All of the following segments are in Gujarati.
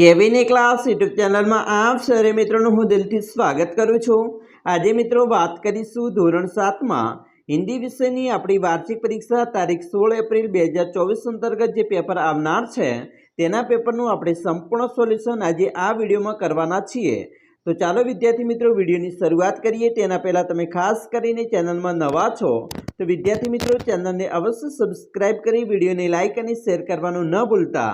કેવીની ક્લાસ યુટ્યુબ ચેનલમાં આપ સરે મિત્રોનું હું દિલથી સ્વાગત કરું છું આજે મિત્રો વાત કરીશું ધોરણ સાતમાં હિન્દી વિષયની આપણી વાર્ષિક પરીક્ષા તારીખ સોળ એપ્રિલ બે હજાર ચોવીસ અંતર્ગત જે પેપર આવનાર છે તેના પેપરનું આપણે સંપૂર્ણ સોલ્યુશન આજે આ વિડીયોમાં કરવાના છીએ તો ચાલો વિદ્યાર્થી મિત્રો વિડીયોની શરૂઆત કરીએ તેના પહેલાં તમે ખાસ કરીને ચેનલમાં નવા છો તો વિદ્યાર્થી મિત્રો ચેનલને અવશ્ય સબસ્ક્રાઈબ કરી વિડીયોને લાઇક અને શેર કરવાનું ન ભૂલતા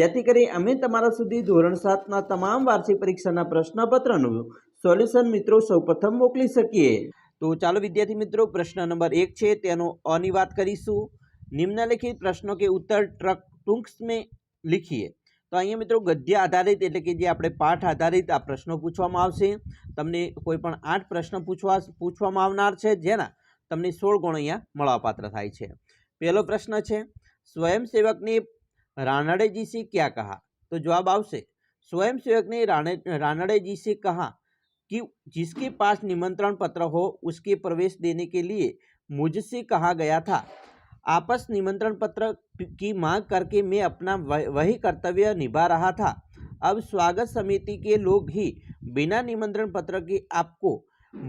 જેથી કરી અમે તમારા સુધી ધોરણ સાતના તમામ વાર્ષિક પરીક્ષાના પ્રશ્નપત્રનું સોલ્યુશન મિત્રો સૌપ્રથમ મોકલી શકીએ તો ચાલો વિદ્યાર્થી મિત્રો પ્રશ્ન નંબર એક છે તેનો અની વાત કરીશું નિમ્નલિખિત પ્રશ્નો કે ઉત્તર ટ્રક ટૂંક મેં લીખીએ તો અહીંયા મિત્રો ગદ્ય આધારિત એટલે કે જે આપણે પાઠ આધારિત આ પ્રશ્નો પૂછવામાં આવશે તમને કોઈ પણ આઠ પ્રશ્ન પૂછવા પૂછવામાં આવનાર છે જેના તમને સોળ ગુણ અહીંયા મળવાપાત્ર થાય છે પહેલો પ્રશ્ન છે સ્વયંસેવકની जी से क्या कहा तो जवाब જવાબ स्वयं सेवक ने राणे रानड़े जी से कहा कि जिसके पास निमंत्रण पत्र हो उसके प्रवेश देने के लिए मुझसे कहा गया था आपस निमंत्रण पत्र की मांग करके मैं अपना वही कर्तव्य निभा रहा था अब स्वागत समिति के लोग ही बिना निमंत्रण पत्र के आपको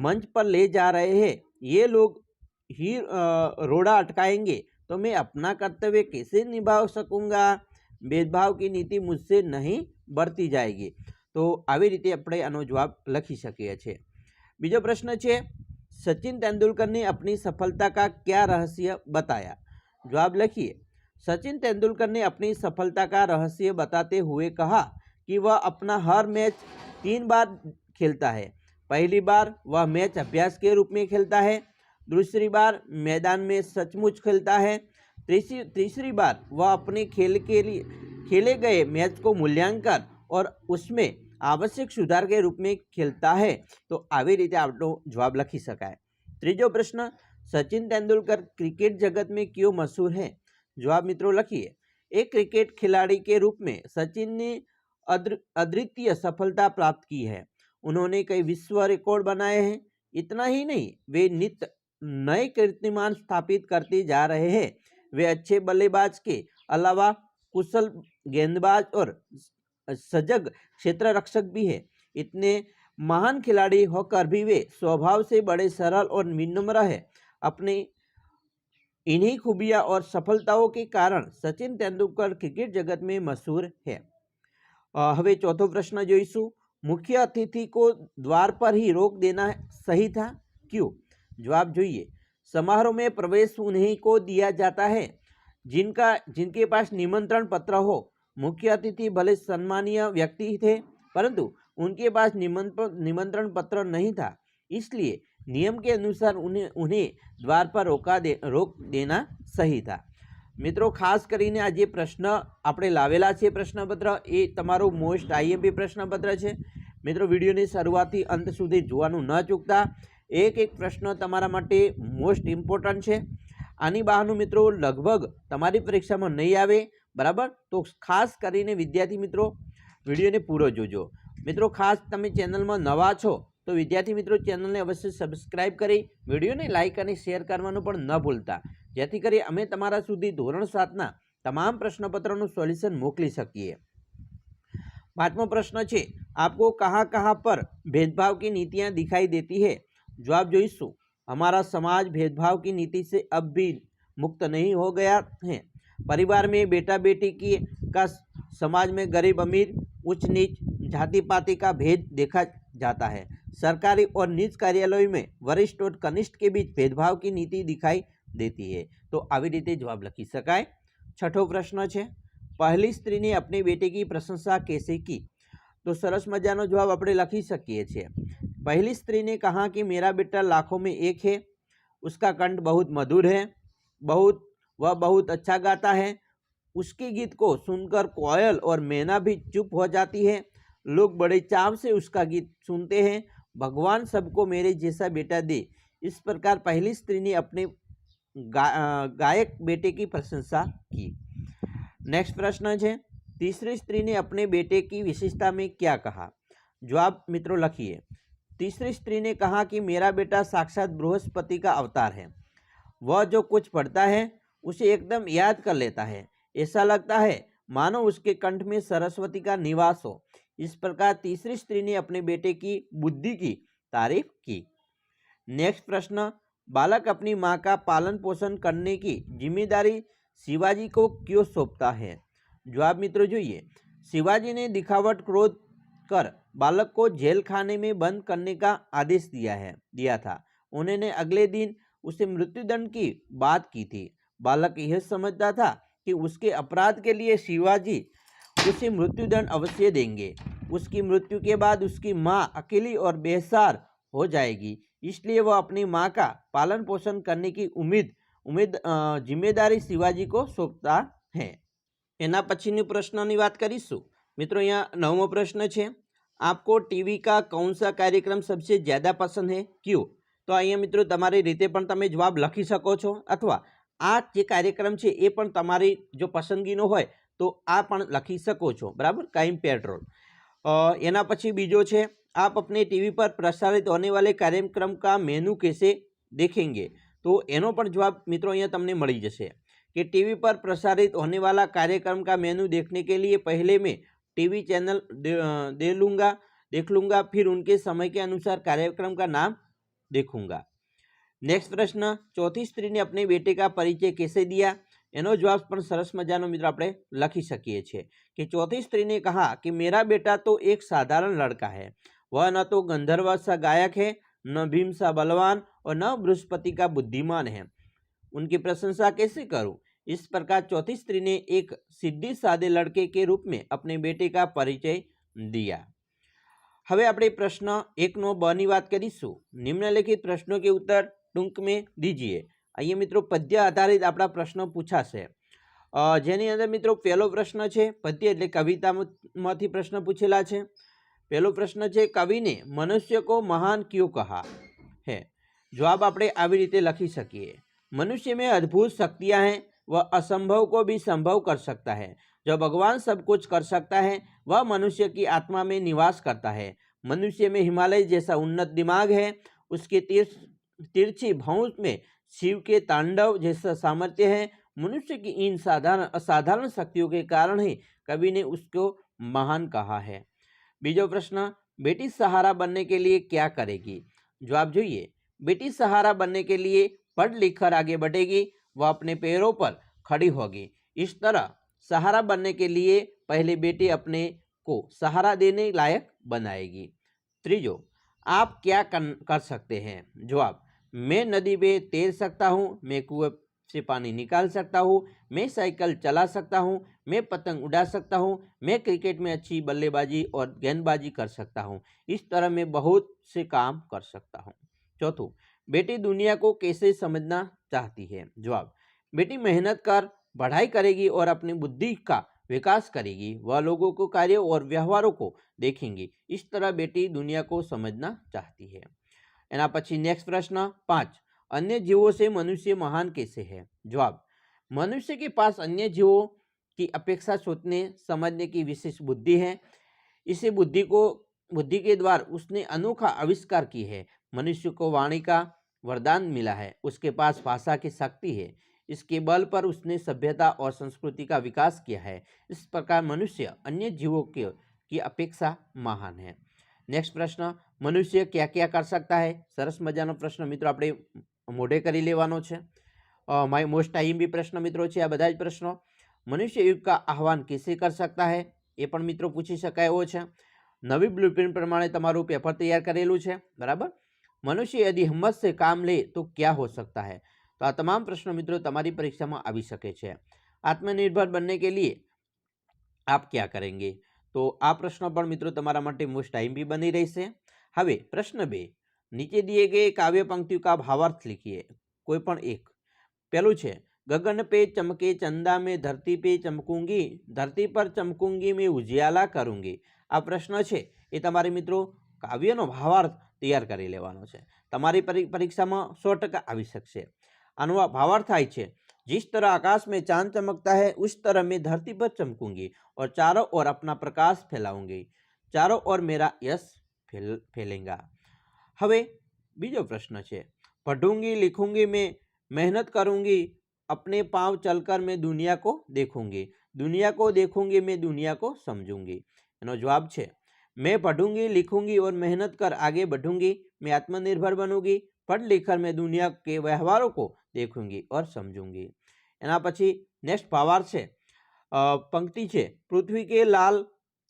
मंच पर ले जा रहे हैं ये लोग ही रोड़ा अटकाएंगे મે અપના કર્તવ્ય કેસે નિભાવ શકુંગા ભેદભાવ ની નીતિ મુજસે નહીં બરતી જાયેગી તો આવી રીતે આપણે આનો જવાબ લખી શકીએ છે બીજો પ્રશ્ન છે સચિન તેંડુલકરને apni સફળતા કા ક્યા રહસ્ય બતાયા જવાબ લખી સચિન તેંડુલકરને apni સફળતા કા રહસ્ય બતાતે હુએ કહા કી વ અપના હર મેચ તીન બાર ખેલતા હૈ પહેલી બાર વ મેચ અભ્યાસ કે રૂપ મે ખેલતા હૈ दूसरी बार मैदान में सचमुच खेलता है तीसरी तीसरी बार वह अपने खेल के लिए खेले गए मैच को मूल्यांकन और उसमें आवश्यक सुधार के रूप में खेलता है तो તો रीते आप जवाब लिखी લખી है तीजो प्रश्न सचिन तेंदुलकर क्रिकेट जगत में क्यों मशहूर है जवाब मित्रों લખીએ एक क्रिकेट खिलाड़ी के रूप में सचिन ने अद्वितीय सफलता प्राप्त की है उन्होंने कई विश्व रिकॉर्ड बनाए हैं इतना ही नहीं वे नित्य नए कीर्तिमान स्थापित करते जा रहे हैं वे अच्छे बल्लेबाज के अलावा कुशल गेंदबाज और सजग क्षेत्र रक्षक भी हैं इतने महान खिलाड़ी होकर भी वे स्वभाव से बड़े सरल और विनम्र है अपने इन्हीं खूबियां और सफलताओं के कारण सचिन तेंदुलकर क्रिकेट जगत में मशहूर है હવે चौथो प्रश्न જોઈશું मुख्य अतिथि को द्वार पर ही रोक देना सही था क्यों जवाब જોઈએ समारोह में प्रवेश उन्हीं को दिया जाता है जिनका जिनके पास निमंत्रण पत्र हो मुख्य अतिथि भले सम्मानीय व्यक्ति थे परंतु उनके पास निमंत्रण पत्र नहीं था इसलिए नियम के अनुसार उन्हें उन्हें દ્વાર પર રોકા દે રોક દેના સહી હતા મિત્રો ખાસ કરીને આ જે પ્રશ્ન આપણે લાવેલા છે પ્રશ્નપત્ર એ તમારો મોસ્ટ આઈએમપી પ્રશ્નપત્ર છે મિત્રો વિડીયોની શરૂઆતથી અંત સુધી જોવાનું ન ચૂકતા એક એક પ્રશ્ન તમારા માટે મોસ્ટ ઇમ્પોર્ટન્ટ છે આની બહારનું મિત્રો લગભગ તમારી પરીક્ષામાં નહીં આવે બરાબર તો ખાસ કરીને વિદ્યાર્થી મિત્રો વિડીયોને પૂરો જોજો મિત્રો ખાસ તમે ચેનલમાં નવા છો તો વિદ્યાર્થી મિત્રો ચેનલને અવશ્ય સબસ્ક્રાઇબ કરી વિડીયોને લાઇક અને શેર કરવાનું પણ ન ભૂલતા જેથી કરી અમે તમારા સુધી ધોરણ સાતના તમામ પ્રશ્નપત્રોનું સોલ્યુશન મોકલી શકીએ પાંચમો પ્રશ્ન છે આપકો કહા કહા પર ભેદભાવ કે નીતિયાં દેખાઈ દેતી હૈ جواب જોઈશું ہمارا સમાજ ભેદભાવ ની નીતિ સે અબ ભી મુક્ત નહીં હો ગયા છે પરિવાર મેં બેટા બેટી કી કા સમાજ મેં ગરીબ અમીર ઉચ નીચ જાતિ પાતિ કા ભેદ દેખા જાતા હૈ સરકારી ઓર નીજ કાર્યાલય મેં વરિષ્ઠ ઓર કનિષ્ઠ કે બીચ ભેદભાવ કી નીતિ દિખાઈ દેતી હૈ તો આવી રીતે જવાબ લખી શકાય છઠો પ્રશ્ન છે પહેલી સ્ત્રી ને અપને બેટી કી પ્રશંસા કૈસે કી તો સરસ મજા નો જવાબ આપડે લખી સકિયે છે पहली स्त्री ने कहा कि मेरा बेटा लाखों में एक है उसका कंठ बहुत मधुर है बहुत वह बहुत अच्छा गाता है उसके गीत को सुनकर कोयल और मैना भी चुप हो जाती है लोग बड़े चाव से उसका गीत सुनते हैं भगवान सबको मेरे जैसा बेटा दे इस प्रकार पहली स्त्री ने अपने गा, गायक बेटे की प्रशंसा की नेक्स्ट प्रश्न है तीसरी स्त्री ने अपने बेटे की विशेषता में क्या कहा जवाब मित्रों लखिए तीसरी स्त्री ने कहा कि मेरा बेटा साक्षात बृहस्पति का अवतार है वह जो कुछ पढ़ता है उसे एकदम याद कर लेता है ऐसा लगता है मानो उसके कंठ में सरस्वती का निवास हो इस प्रकार तीसरी स्त्री ने अपने बेटे की बुद्धि की तारीफ की नेक्स्ट प्रश्न बालक अपनी माँ का पालन पोषण करने की जिम्मेदारी शिवाजी को क्यों सौंपता है जवाब मित्रों जो ये शिवाजी ने दिखावट क्रोध कर बालक को जेल खाने में बंद करने का आदेश दिया है दिया था उन्होंने अगले दिन उसे मृत्युदंड की बात की थी बालक यह समझता था कि उसके अपराध के लिए शिवाजी उसे मृत्युदंड अवश्य देंगे उसकी मृत्यु के बाद उसकी माँ अकेली और बेसार हो जाएगी इसलिए वह अपनी माँ का पालन पोषण करने की उम्मीद उम्मीद जिम्मेदारी शिवाजी को सौंपता है एना पक्षी प्रश्न की बात करीशू मित्रों नवमो प्रश्न है आपको टीवी કા कौन सा कार्यक्रम सबसे ज़्यादा पसंद है क्यों તો અહીંયા મિત્રો તમારી રીતે પણ તમે જવાબ લખી શકો છો અથવા આ જે કાર્યક્રમ છે એ પણ તમારી જો પસંદગીનો હોય તો આ પણ લખી શકો છો બરાબર કાઇમ પેટ્રોલ એના પછી બીજો છે આપ અપને ટીવી પર પ્રસારિત હોને વાલે કાર્યક્રમ કા મેનુ કેસે દેખેંગે તો એનો પણ જવાબ મિત્રો અહીંયા તમને મળી જશે કે ટીવી પર પ્રસારિત होने वाला कार्यक्रम का मेनू देखने के लिए पहले में टीवी चैनल दे, लूँगा देख लूँगा फिर उनके समय के अनुसार कार्यक्रम का नाम देखूँगा नेक्स्ट प्रश्न चौथी स्त्री ने अपने बेटे का परिचय कैसे दिया જવાબ जवाब સરસ મજાનો મિત્રો આપણે લખી શકીએ कि चौथी स्त्री ने कहा कि मेरा बेटा तो एक साधारण लड़का है वह न तो गंधर्व सा गायक है न भीम सा बलवान और न बृहस्पति का बुद्धिमान है उनकी प्रशंसा कैसे करूं इस प्रकार चौथी स्त्री ने एक सिद्ध सादे लड़के के रूप में अपने बेटे का परिचय दिया। હવે આપણે પ્રશ્ન 1 નો બ ની વાત કરીશું. નીચે લખિત પ્રશ્નો કે ઉત્તર ડુંગમાં दीजिए. આઈએ મિત્રો પદ્ય આધારિત આપડા પ્રશ્નો પૂછા છે. અ જેની અંદર મિત્રો પહેલો પ્રશ્ન છે પદ્ય એટલે કવિતામાંથી પ્રશ્ન પૂછેલા છે. પહેલો પ્રશ્ન છે કવિને મનુષ્ય કો મહાન ક્યો કહા હે? જવાબ આપણે આવી રીતે લખી સકીએ. મનુષ્ય મે અદ્ભુત શક્તિયા હે वह असंभव को भी संभव कर सकता है जो भगवान सब कुछ कर सकता है वह मनुष्य की आत्मा में निवास करता है मनुष्य में हिमालय जैसा उन्नत दिमाग है उसके तीर्थ तिरछी भौंस में शिव के तांडव जैसा सामर्थ्य है मनुष्य की इन साधारण असाधारण शक्तियों के कारण ही कवि ने उसको महान कहा है बीजो प्रश्न बेटी सहारा बनने के लिए क्या करेगी जवाब जो बेटी सहारा बनने के लिए पढ़ लिख कर आगे बढ़ेगी वह अपने पैरों पर खड़ी होगी इस तरह सहारा बनने के लिए पहले बेटी अपने को सहारा देने लायक बनाएगी त्रीजो आप क्या कर, कर सकते हैं जवाब मैं नदी में तैर सकता हूँ मैं कुएं से पानी निकाल सकता हूँ मैं साइकिल चला सकता हूँ मैं पतंग उड़ा सकता हूँ मैं क्रिकेट में अच्छी बल्लेबाजी और गेंदबाजी कर सकता हूँ इस तरह मैं बहुत से काम कर सकता हूँ चौथों बेटी दुनिया को कैसे समझना चाहती है जवाब बेटी मेहनत कर पढ़ाई करेगी और अपनी बुद्धि का विकास करेगी वह लोगों को कार्य और व्यवहारों को देखेंगी इस तरह बेटी दुनिया को समझना चाहती है एना पी नेक्स्ट प्रश्न पाँच अन्य जीवों से मनुष्य महान कैसे है जवाब मनुष्य के पास अन्य जीवों की अपेक्षा सोचने समझने की विशेष बुद्धि है इसी बुद्धि को बुद्धि के द्वारा उसने अनोखा आविष्कार की है मनुष्य को वाणी का वरदान मिला है उसके पास भाषा की शक्ति है इसके बल पर उसने सभ्यता और संस्कृति का विकास किया है इस प्रकार मनुष्य अन्य जीवों के की अपेक्षा महान है नेक्स्ट प्रश्न मनुष्य क्या क्या कर सकता है सरस मजा प्रश्न मित्रों अपने मोढ़े कर माय मोस्ट आईम भी प्रश्न मित्रों आ बदाज प्रश्नों मनुष्य युग का आह्वान कैसे कर सकता है ये मित्रों पूछी सकता नवी ब्लू प्रिंट प्रमाण तमु पेपर तैयार करेलू है बराबर મનુષ્ય यदि हिम्मत से काम ले तो क्या हो सकता है तो આ તમામ પ્રશ્નો મિત્રો તમારી પરીક્ષામાં આવી શકે છે આત્મનિર્ભર બનને કે લીએ આપ ક્યા કરેંગે તો આ પ્રશ્ન પણ મિત્રો તમારા માટે મોસ્ટ ટાઈમ બી બની રહેશે હવે પ્રશ્ન બે નીચે દીએ ગયે કાવ્ય પંક્તિઓ કા ભાવાર્થ લખીએ કોઈ પણ એક પહેલું છે ગગન પે ચમકે ચંદા મેં ધરતી પે ચમકુંગી ધરતી પર ચમકુંગી મેં ઉજિયાલા કરુંગી આ પ્રશ્ન છે એ તમારે મિત્રો કાવ્યનો ભાવાર્થ तैयार कर ही लेવાનો છે તમારી પરીક્ષામાં 100% આવી શકે અનુવા भावर થાય છે જે સ્તર આકાશ મે ચાંદ ચમકતા હે ઉસ તરહ મે ધરતી પર ચમકુંગી ઓર ચારો ઓર apna પ્રકાશ ફેલાઉંગી ચારો ઓર મેરા યસ ફેલ ફેલાંગા હવે બીજો પ્રશ્ન છે पढુંંગી લખુંંગી મે મહેનત करूंगी apne paan chalkar me duniya ko dekhuongi duniya ko dekhuongi me duniya ko samjhuongi એનો જવાબ છે मैं पढ़ूंगी लिखूंगी और मेहनत कर आगे बढ़ूंगी मैं आत्मनिर्भर बनूंगी पढ़ लिखकर मैं दुनिया के व्यवहारों को देखूंगी और समझूंगी एना पी नेक्स्ट पावर से पंक्ति से पृथ्वी के लाल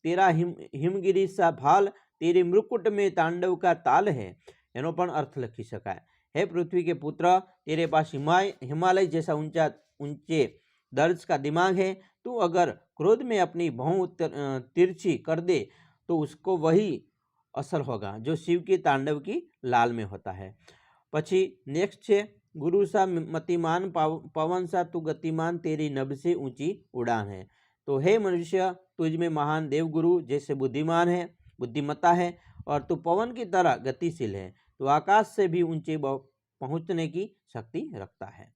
तेरा हिम हिमगिरी सा भाल तेरे मृकुट में तांडव का ताल है एनो अर्थ लखी सकता है हे पृथ्वी के पुत्र तेरे पास हिमाय हिमालय जैसा ऊंचा ऊंचे दर्ज का दिमाग है तू अगर क्रोध में अपनी बहु तिरछी कर दे तो उसको वही असर होगा जो शिव के तांडव की लाल में होता है पची नेक्स्ट છે सा मतिमान पाव पवन सा तू गतिमान तेरी नभ से ऊंची उड़ान है तो हे मनुष्य तुझ में महान देवगुरु जैसे बुद्धिमान है बुद्धिमत्ता है और तू पवन की तरह गतिशील है तो आकाश से भी ऊंचे पहुंचने की शक्ति रखता है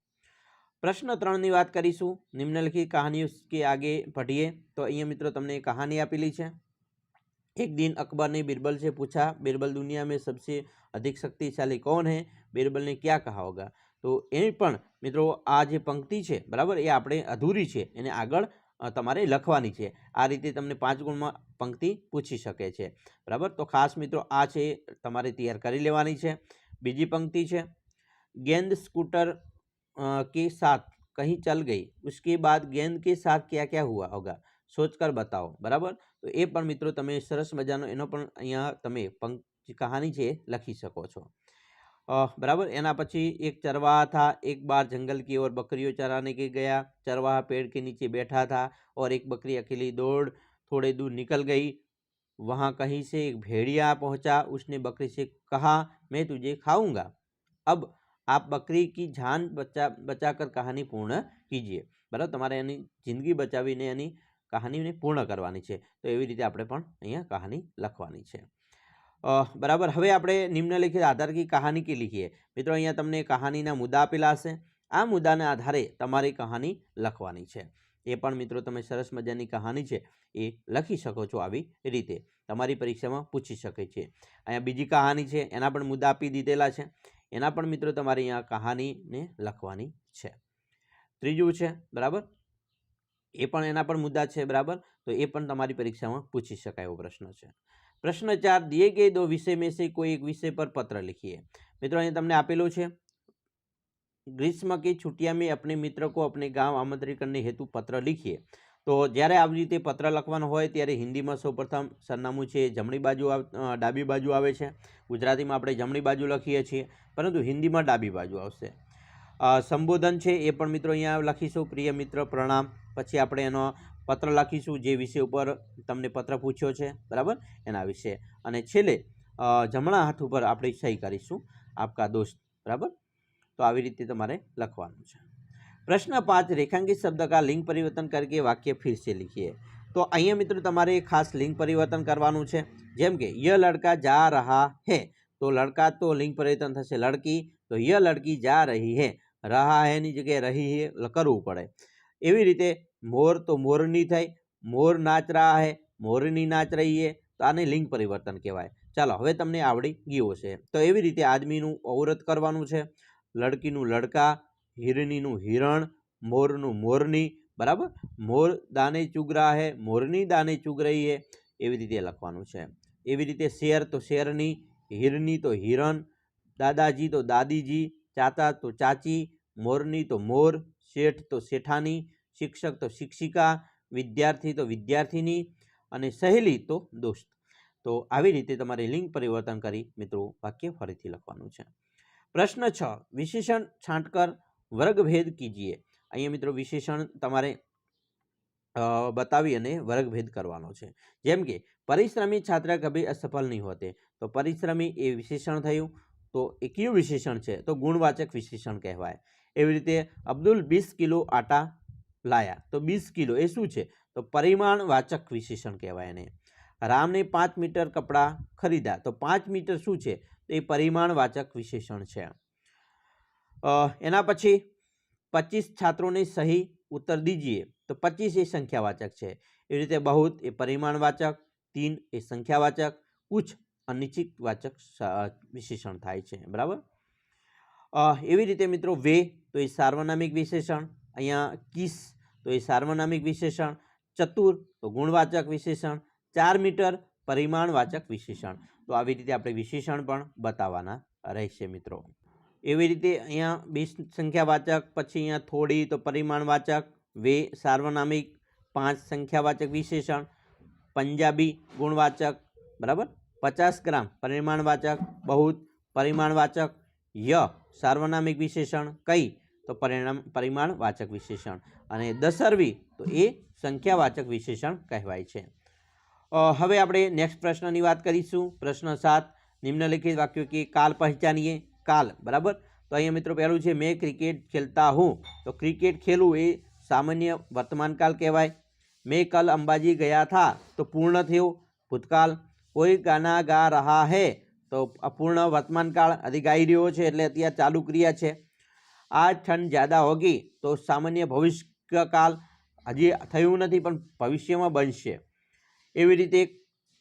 प्रश्न ત્રણની बात करीशू निम्नलिखित कहानी उसके आगे पढ़िए तो અહીંયા मित्रों तमने कहानी आपेली है एक दिन अकबर ने बीरबल से पूछा बीरबल दुनिया में सबसे અધિક શક્તિશાળી કોણ હે બીરબલને ક્યાં કહા હોગા તો એ પણ મિત્રો આ જે પંક્તિ છે બરાબર એ આપણે અધૂરી છે એને આગળ તમારે લખવાની છે આ રીતે તમને પાંચ ગુણમાં પંક્તિ પૂછી શકે છે બરાબર તો ખાસ મિત્રો આ છે તમારે તૈયાર કરી લેવાની છે બીજી પંક્તિ છે ગેંદ સ્કૂટર કે સાથ કહીં ચલ ગઈ ઉસકે બાદ ગેંદ કે સાથ ક્યાં ક્યાં હુઆ હોગા सोचकर बताओ बराबर तो ये मित्रों ते सरस मजा ते कहानी से लखी सको बराबर एना पी एक चरवाहा था एक बार जंगल की ओर बकरियों चराने के गया चरवाहा पेड़ के नीचे बैठा था और एक बकरी अकेली दौड़ थोड़े दूर निकल गई वहाँ कहीं से एक भेड़िया पहुँचा उसने बकरी से कहा मैं तुझे खाऊंगा अब आप बकरी की जान बचा बचाकर कहानी पूर्ण कीजिए बराबर तुम्हारे यानी जिंदगी बचावी ने यानी કહાનીને પૂર્ણ કરવાની છે તો એવી રીતે આપણે પણ અહીંયા કહાની લખવાની છે બરાબર હવે આપણે નિમ્નલિખિત આધાર કી કહાની કે લખીએ મિત્રો અહીંયા તમને કહાનીના મુદ્દા આપેલા હશે આ મુદ્દાના આધારે તમારી કહાની લખવાની છે એ પણ મિત્રો તમે સરસ મજાની કહાની છે એ લખી શકો છો આવી રીતે તમારી પરીક્ષામાં પૂછી શકે છે અહીંયા બીજી કહાની છે એના પણ મુદ્દા આપી દીધેલા છે એના પણ મિત્રો તમારે અહીંયા કહાનીને લખવાની છે ત્રીજું છે બરાબર એ પણ એના પણ મુદ્દા છે બરાબર તો એ પણ તમારી પરીક્ષામાં પૂછી શકાય એવો પ્રશ્ન છે પ્રશ્ન ચાર દિએ ગઈ દો વિષય મેં સે કોઈ એક વિષય પર પત્ર લખીએ મિત્રો અહીં તમને આપેલું છે ગ્રીષ્મ કે છુટિયા મેં અપને મિત્ર કો અપને ગામ આમંત્રિત કરને હેતુ પત્ર લખીએ તો જ્યારે આવી રીતે પત્ર લખવાનો હોય ત્યારે હિન્દીમાં સૌપ્રથમ સરનામું છે જમણી બાજુ ડાબી બાજુ આવે છે ગુજરાતીમાં આપણે જમણી બાજુ લખીએ છીએ પરંતુ હિન્દીમાં ડાબી બાજુ આવશે સંબોધન છે એ પણ મિત્રો અહીંયા લખીશું પ્રિય મિત્ર પ્રણામ પછી આપણે એનો પત્ર લખીશું જે વિષય ઉપર તમને પત્ર પૂછ્યો છે બરાબર એના વિશે અને છેલ્લે જમણા હાથ ઉપર આપણે સહી કરીશું આપકા દોસ્ત બરાબર તો આવી રીતે તમારે લખવાનું છે પ્રશ્ન પાંચ રેખાંકિત શબ્દ કા લિંગ પરિવર્તન કરકે વાક્ય ફિરસે લખીએ તો અહીંયા મિત્રો તમારે ખાસ લિંગ પરિવર્તન કરવાનું છે જેમ કે ય લડકા જા રહા હે તો લડકા તો લિંગ પરિવર્તન થશે લડકી તો ય લડકી જા રહી હે રહા હેની જગ્યાએ રહી હે કરવું પડે એવી રીતે મોર તો મોરની થાય મોર નાચ રહા હે મોરની નાચ રહી હે તો આને લિંગ પરિવર્તન કહેવાય ચાલો હવે તમને આવડી ગયો છે તો એવી રીતે આદમીનું અવરત કરવાનું છે લડકીનું લડકા હિરણીનું હિરણ મોરનું મોરની બરાબર મોર દાને ચૂગ રહા હે મોરની દાને ચૂગ રહી હે એવી રીતે લખવાનું છે એવી રીતે શેર તો શેરની હિરની તો હિરણ દાદાજી તો દાદીજી ચાચા તો ચાચી મોરની તો મોર શેઠ તો શેઠાની શિક્ષક તો શિક્ષિકા વિદ્યાર્થી તો વિદ્યાર્થીની અને સહેલી તો દોસ્ત તો આવી રીતે તમારે લિંગ પરિવર્તન કરી મિત્રો વાક્ય ફરીથી લખવાનું છે પ્રશ્ન છ વિશેષણ છાંટકર વર્ગભેદ કીજીએ અહીંયા મિત્રો વિશેષણ તમારે બતાવી અને વર્ગભેદ કરવાનો છે જેમ કે પરિશ્રમી છાત્ર કભી અસફળ નહીં હોતે તો પરિશ્રમી એ વિશેષણ થયું તો એ કયું વિશેષણ છે તો ગુણવાચક વિશેષણ કહેવાય એવી રીતે અબ્દુલ વીસ કિલો આટા લાયા તો બીસ કિલો એ શું છે તો પરિમાણ વાચક વિશેષણ કહેવાય એને રામને પાંચ મીટર કપડાં ખરીદા તો પાંચ મીટર શું છે તો એ પરિમાણવાચક વિશેષણ છે એના પછી પચીસ છાત્રોને સહી ઉત્તર દીજીએ તો પચીસ એ સંખ્યાવાચક છે એવી રીતે બહુત એ પરિમાણવાચક તીન એ સંખ્યાવાચક ઉચ્ચ અનિશ્ચિત વાચક વિશેષણ થાય છે બરાબર એવી રીતે મિત્રો વે તો એ સાર્વનામિક વિશેષણ અહીંયા કિસ તો એ સારવનામિક વિશેષણ ચતુર તો ગુણવાચક વિશેષણ 4 મીટર પરિમાણવાચક વિશેષણ તો આવી રીતે આપણે વિશેષણ પણ બતાવવાના રહેશે મિત્રો એવી રીતે અહીંયા 20 સંખ્યાવાચક પછી અહીંયા થોડી તો પરિમાણવાચક વે સારવનામિક 5 સંખ્યાવાચક વિશેષણ પંજાબી ગુણવાચક બરાબર 50 ગ્રામ પરિમાણવાચક બહુત પરિમાણવાચક ય સારવનામિક વિશેષણ કઈ તો પરિણામ પરિમાણવાચક વિશેષણ અને દસરવી તો એ સંખ્યાવાચક વિશેષણ કહેવાય છે હવે આપણે નેક્સ્ટ પ્રશ્નની વાત કરીશું પ્રશ્ન સાત નિમ્નલિખિત વાક્યો કે કાલ પહેચાનીએ કાલ બરાબર તો અહીંયા મિત્રો પહેલું છે મેં ક્રિકેટ ખેલતા હું તો ક્રિકેટ ખેલવું એ સામાન્ય વર્તમાનકાલ કહેવાય મેં કાલ અંબાજી ગયા થા તો પૂર્ણ થયો ભૂતકાલ કોઈ ગાના ગા રહા હે તો અપૂર્ણ વર્તમાનકાળ હજી ગાઈ રહ્યો છે એટલે અત્યારે ચાલુ ક્રિયા છે आज ठंड ज़्यादा होगी तो सामान्य भविष्य काल થયું थी भविष्य में बन सी रीते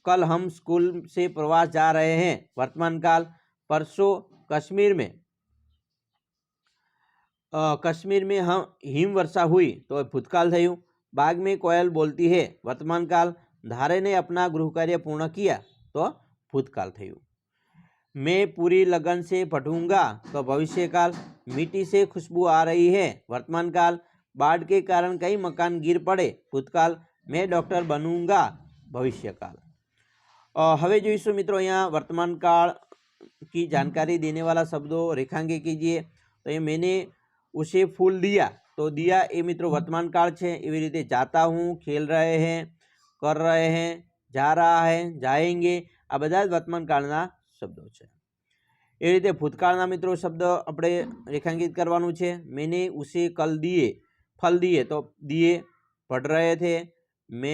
कल हम स्कूल से प्रवास जा रहे हैं वर्तमान काल परसों कश्मीर में आ, कश्मीर में हम हिम वर्षा हुई तो भूतकाल थयू बाग में कोयल बोलती है वर्तमान काल धारे ने अपना गृह कार्य पूर्ण किया तो भूतकाल थयू मैं पूरी लगन से पढ़ूंगा तो भविष्य काल मिट्टी से खुशबू आ रही है वर्तमान काल बाढ़ के कारण कई मकान गिर पड़े भूतकाल मैं डॉक्टर बनूंगा भविष्य काल हवे જોઈશું मित्रों यहाँ वर्तमान काल की जानकारी देने वाला शब्दों रेखांकित कीजिए तो ये मैंने उसे फूल दिया तो दिया ये मित्रों वर्तमान काल से ये रीते जाता हूँ खेल रहे हैं कर रहे हैं जा रहा है जाएंगे आ બધા वर्तमान कालना शब्दो छे ए रीते भूतकाल ના મિત્રો શબ્દ આપણે रेखांकित કરવાનું છે મેને ઉસી કલ દીએ ફલ દીએ તો દીએ પડરાયે થે મે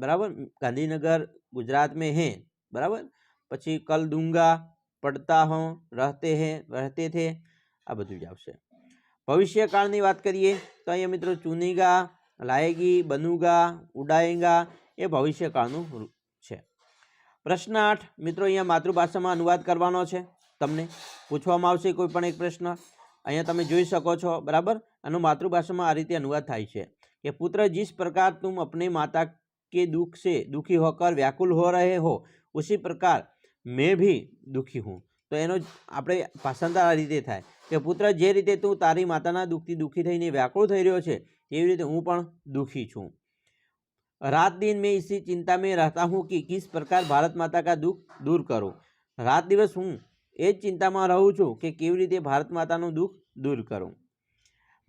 બરાબર ગાંધીનગર ગુજરાત મે હે બરાબર પછી કલ ડુંગા પડતા હો રહેતે હે રહેતે થે આ બધું જ આવશે ભવિષ્યકાળ ની વાત કરીએ તો અહી મિત્રો ચૂનીગા લાવેગી બનુગા ઉડાયેગા એ ભવિષ્યકાળ નું પ્રશ્ન આઠ મિત્રો અહીંયા માતૃભાષામાં અનુવાદ કરવાનો છે તમને પૂછવામાં આવશે કોઈ પણ એક પ્રશ્ન અહીંયા તમે જોઈ શકો છો બરાબર આનો માતૃભાષામાં આ રીતે અનુવાદ થાય છે કે પુત્ર જીસ પ્રકાર તું અપને માતા કે દુઃખ છે દુઃખી હોકર વ્યાકુલ હો રહે હો ઉસી પ્રકાર મેં ભી દુઃખી હું તો એનો આપણે ભાષાંતર આ રીતે થાય કે પુત્ર જે રીતે તું તારી માતાના દુઃખથી દુઃખી થઈને વ્યાકુળ થઈ રહ્યો છે એવી રીતે હું પણ દુઃખી છું रात दिन मैं इसी चिंता में रहता हूँ कि किस प्रकार भारत माता का दुख दूर करो रात दिवस हूँ ये चिंता में रहूँ छू कि केव रीते भारत माता दुख दूर करो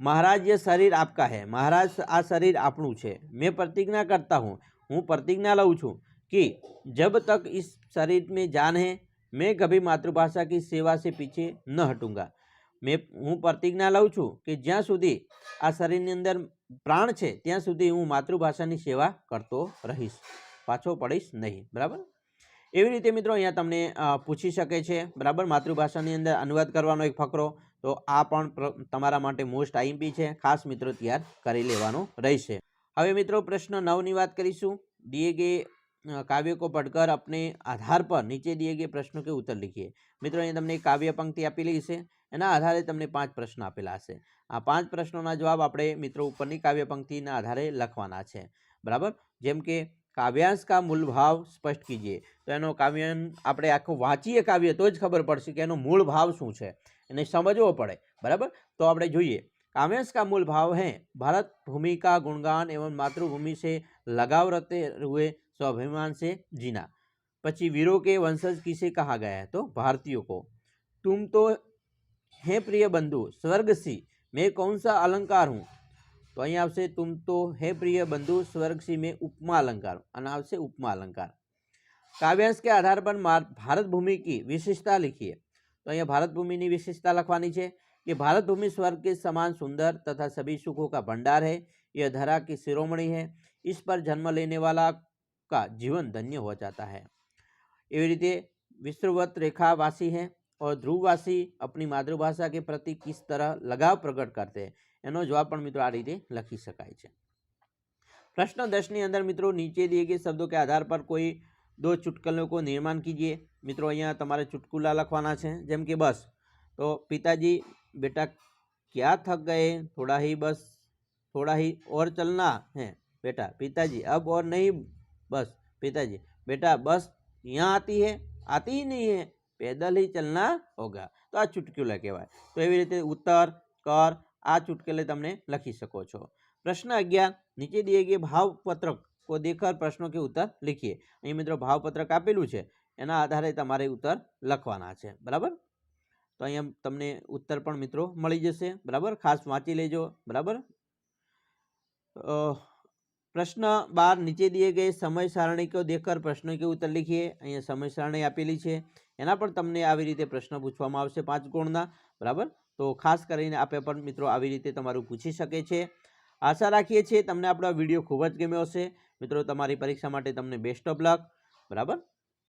महाराज यह शरीर आपका है महाराज आ शरीर आपू है मैं प्रतिज्ञा करता हूँ हूँ प्रतिज्ञा लू छू कि जब तक इस शरीर में जान है मैं कभी मातृभाषा की सेवा से पीछे न हटूँगा मैं हूँ प्रतिज्ञा लू छू कि ज्यादी आ शरीर अंदर પ્રાણ છે ત્યાં સુધી હું માતૃભાષાની સેવા કરતો રહીશ પાછો પડીશ નહીં બરાબર એવી રીતે મિત્રો અહીંયા તમને પૂછી શકે છે બરાબર માતૃભાષાની અંદર અનુવાદ કરવાનો એક ફકરો તો આ પણ તમારા માટે મોસ્ટ આઈમ્પી છે ખાસ મિત્રો તૈયાર કરી લેવાનો રહેશે હવે મિત્રો પ્રશ્ન નવની વાત કરીશું દિયેગે કાવ્ય કો પડકર અપને આધાર પર નીચે દિયેગે પ્રશ્નો કે ઉત્તર લખીએ મિત્રો અહીંયા તમને કાવ્ય પંક્તિ આપેલી છે એના આધારે તમને પાંચ પ્રશ્ન આપેલા હશે આ પાંચ પ્રશ્નોના જવાબ આપણે મિત્રો ઉપરની કાવ્ય પંક્તિના આધારે લખવાના છે બરાબર જેમ કે કાવ્યાંશ કા મૂળ ભાવ સ્પષ્ટ કીજીએ તો એનો કાવ્યાન આપણે આખું વાંચીએ કાવ્ય તો જ ખબર પડશે કે એનો મૂળ ભાવ શું છે એને સમજવો પડે બરાબર તો આપણે જોઈએ કાવ્યાંશ કા मूल भाव है भारत भूमि का गुणगान एवं मातृभूमि से लगाव रहते हुए स्वाभिमान से जीना पची वीरों के वंशज किसे कहा गया है तो भारतीयों को हे प्रिय बंधु स्वर्ग सी मैं कौन सा अलंकार हूँ तो अँ आपसे तुम तो हे प्रिय बंधु स्वर्ग सी मैं उपमा अलंकार हूँ आपसे उपमा अलंकार काव्यांश के आधार पर भारत भूमि की विशेषता लिखी है तो अँ भारत भूमि ने विशेषता लिखवा है कि भारत भूमि स्वर्ग के समान सुंदर तथा सभी सुखों का भंडार है यह धरा की शिरोमणि है इस पर जन्म लेने वाला का जीवन धन्य हो जाता है ये रीते विश्ववत रेखावासी है और ध्रुववासी अपनी मातृभाषा के प्रति किस तरह लगाव प्रकट करते हैं जवाब मित्रों आ रीते लखी सकते प्रश्न दस की अंदर मित्रों नीचे दिए गए शब्दों के आधार पर कोई दो चुटकुलों को निर्माण कीजिए मित्रों तुम्हारे चुटकुला लखवा है जम के बस तो पिताजी बेटा क्या थक गए थोड़ा ही बस थोड़ा ही और चलना है बेटा पिताजी अब और नहीं बस पिताजी बेटा बस यहाँ आती है आती ही नहीं है पैदल ही चलना होगा તો આ ચુટકુલા કહેવાય તો એવી રીતે ઉત્તર કર આ ચુટકુલે તમને લખી શકો છો પ્રશ્ન અગિયાર નીચે દિયે ગયે ભાવપત્રક કો દેખર પ્રશ્નો કે ઉત્તર લખીએ અહીં મિત્રો ભાવપત્રક આપેલું છે એના આધારે તમારે ઉત્તર લખવાના છે બરાબર તો અહીંયા તમને ઉત્તર પણ મિત્રો મળી જશે બરાબર ખાસ વાંચી લેજો બરાબર પ્રશ્ન બાર નીચે દિયે ગયે સમય સારણી કો દેખર પ્રશ્નો કે ઉત્તર લખીએ અહીંયા સમય સારણી આપેલી છે એના પણ તમને આવી રીતે પ્રશ્ન પૂછવામાં આવશે પાંચ ગુણના બરાબર તો ખાસ કરીને આપે પણ મિત્રો આવી રીતે તમારું પૂછી શકે છે આશા રાખીએ છીએ તમને આપણો વિડીયો ખૂબ જ ગમ્યો હશે મિત્રો તમારી પરીક્ષા માટે તમને બેસ્ટ ઓફ લક બરાબર